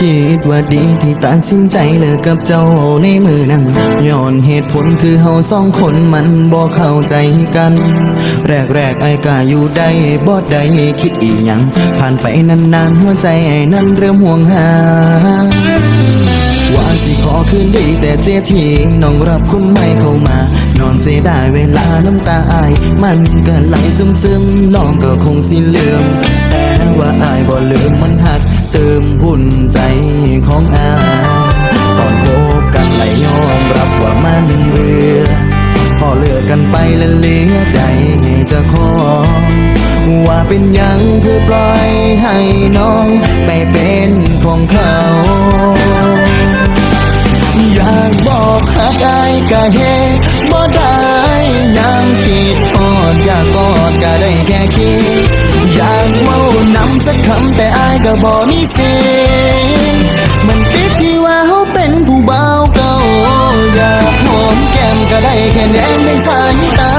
คิดว่าดีที่ตัดสินใจเลิกกับเจ้าในมือนั้นย้อนเหตุผลคือเฮาสองคนมันบ่เข้าใจกัน แรกแรกไอ้กาอยู่ได้บ่ได้คิดอีหยังผ่านไปนานๆหัวใจไอ้นั้นเริ่มห่วงหาว่าสิขอคืนดีแต่เสียทีน้องรับคนใหม่เข้ามา นอนเสียดายเวลาน้ำตาอาย มันก็ไหลซึมซึมๆน้องก็คงสิลืมแต่ว่าอายบ่ลืมมันหัก เติมหุ่นใจของอาตอนโคบกันไหลยอมรับว่ามันเบื่อพอเลือกกันไปแล้วเหลือใจจะขอว่าเป็นยังคือปล่อยให้น้องไปเป็นของเขาอยากบอกหักอายก็เฮบ่ได้ยังคิดอดอยากกอดก็ได้แค่คิด อยากว้านำสักคำแต่อายก็บ่มีเสียงมันติดที่ว่าเขาเป็นผู้บ่าวเก่าอยากหอมแก้มก็ได้แค่แนมในสายตา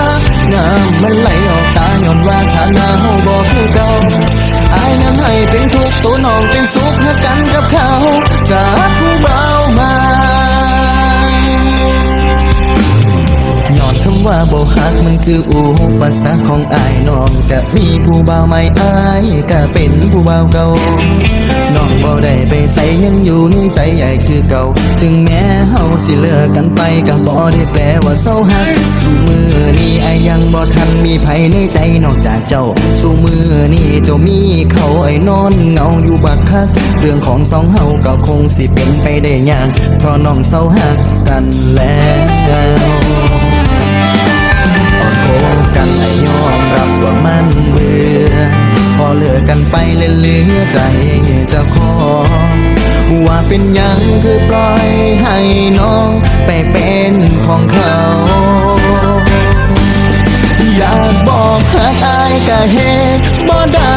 น้ำมันไหลออกตาย้อนว่าฐานะเฮาบ่คือเก่าอายนั้นให้เป็นทุกข์ตัวน้องเป็นสุขหักกันกับเขากับ มันคืออุปสรรคของอายน้องกะมีผู้บ่าวใหม่อายกะเป็นผู้บ่าวเก่าน้องบ่ได้ไปใส่ยังอยู่ในใจใหญ่คือเก่าถึงแม้เฮาสิเลิกกันไปก็บ่ได้แปลว่าเศร้าหักสู่มือนี้อายยังบ่ทันมีไผในใจนอกจากเจ้าสู่มือนี้เจ้ามีเขาไอ้นอนเงาอยู่บักคักเรื่องของสองเฮาก็คงสิเป็นไปได้ยากเพราะน้องเศร้าหักกันแล้ว จะขอ ว่าเป็นยังคือปล่อยให้น้องไปเป็นของเขา อยากบอกหักอายก็เหตุบ่ได้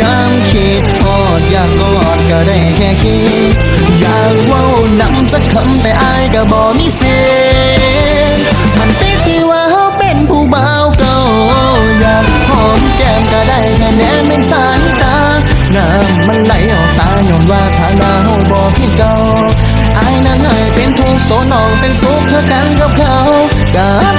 ยามคิดทอดอยากกอดก็ได้แค่คิด อยากเว้านำสักคำแต่อายก็บ่มีเสีย กันกับเขากับ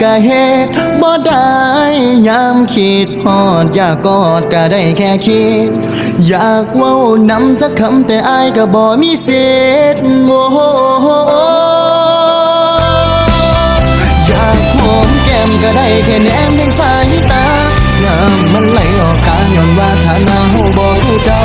กอายก็เหตุบ่ได้ยามคิดฮอด อยากกอดก็ได้แค่คิด อยากเว้านำสักคำแต่อายก็บ่มีสิทธิ์โอ้โหอยากหอมแก้มก็ได้แค่แนมเพียงสายตาน้ำมันไหลออกตาย้อนวาธนาหูโบ้เต่า